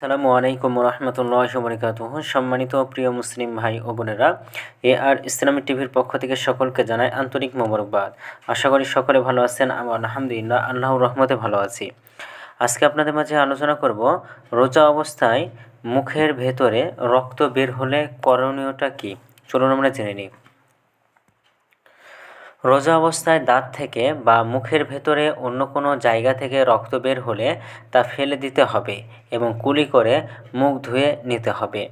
আসসালামু আলাইকুম রহমতুল্লাহ বরকাত সম্মানিত প্রিয় মুসলিম ভাই ও বোনেরা, এ আর ইসলামী টিভির পক্ষ থেকে সকলকে জানাই আন্তরিক মোবারকবাদ। আশা করি সকলে ভালো আছেন আমার আলহামদুলিল্লাহ, আল্লাহর রহমতে ভালো আছি। আজকে আপনাদের মাঝে আলোচনা করব রোজা অবস্থায় মুখের ভেতরে রক্ত বের হলে করণীয়টা কী? চলুন আমরা জেনে নিই। রোজা অবস্থায় দাঁত থেকে বা মুখের ভেতরে অন্য কোনো জায়গা থেকে রক্ত বের হলে তা ফেলে দিতে হবে এবং কুলি করে মুখ ধুয়ে নিতে হবে।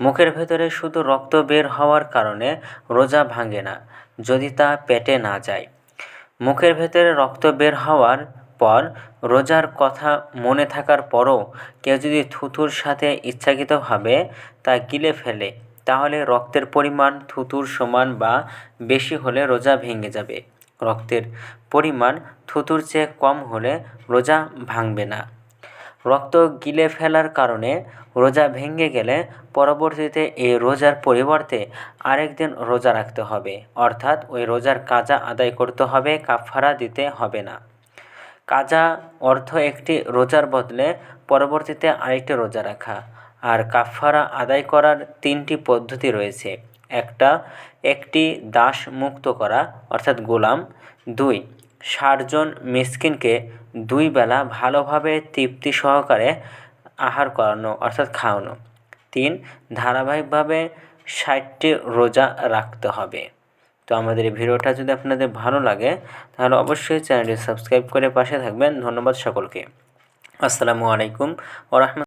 মুখের ভেতরে শুধু রক্ত বের হওয়ার কারণে রোজা ভাঙে না, যদি তা পেটে না যায়। মুখের ভেতরে রক্ত বের হওয়ার পর রোজার কথা মনে থাকার পরও কেউ যদি থুতুর সাথে ইচ্ছাকৃতভাবে তা গিলে ফেলে তাহলে রক্তের পরিমাণ থুতুর সমান বা বেশি হলে রোজা ভেঙে যাবে। রক্তের পরিমাণ থুতুর চেয়ে কম হলে রোজা ভাঙবে না। রক্ত গিলে ফেলার কারণে রোজা ভেঙে গেলে পরবর্তীতে এই রোজার পরিবর্তে আরেক দিন রোজা রাখতে হবে। অর্থাৎ ওই রোজার কাজা আদায় করতে হবে কাফারা দিতে হবে না। কাজা অর্থ একটি রোজার বদলে পরবর্তীতে আরেকটি রোজা রাখা। আর কাফারা আদায় করার তিনটি পদ্ধতি রয়েছে। একটা, একটি দাস মুক্ত করা, অর্থাৎ গোলাম। দুই ষাটজন মিসকিনকে দুই বেলা ভালোভাবে তৃপ্তি সহকারে আহার করানো, অর্থাৎ খাওয়ানো। তিন, ধারাবাহিকভাবে ষাটটি রোজা রাখতে হবে। তো আমাদের এই ভিডিওটা যদি আপনাদের ভালো লাগে, তাহলে অবশ্যই চ্যানেলটি সাবস্ক্রাইব করে পাশে থাকবেন। ধন্যবাদ সকলকে। আসসালামু আলাইকুম ওরহমত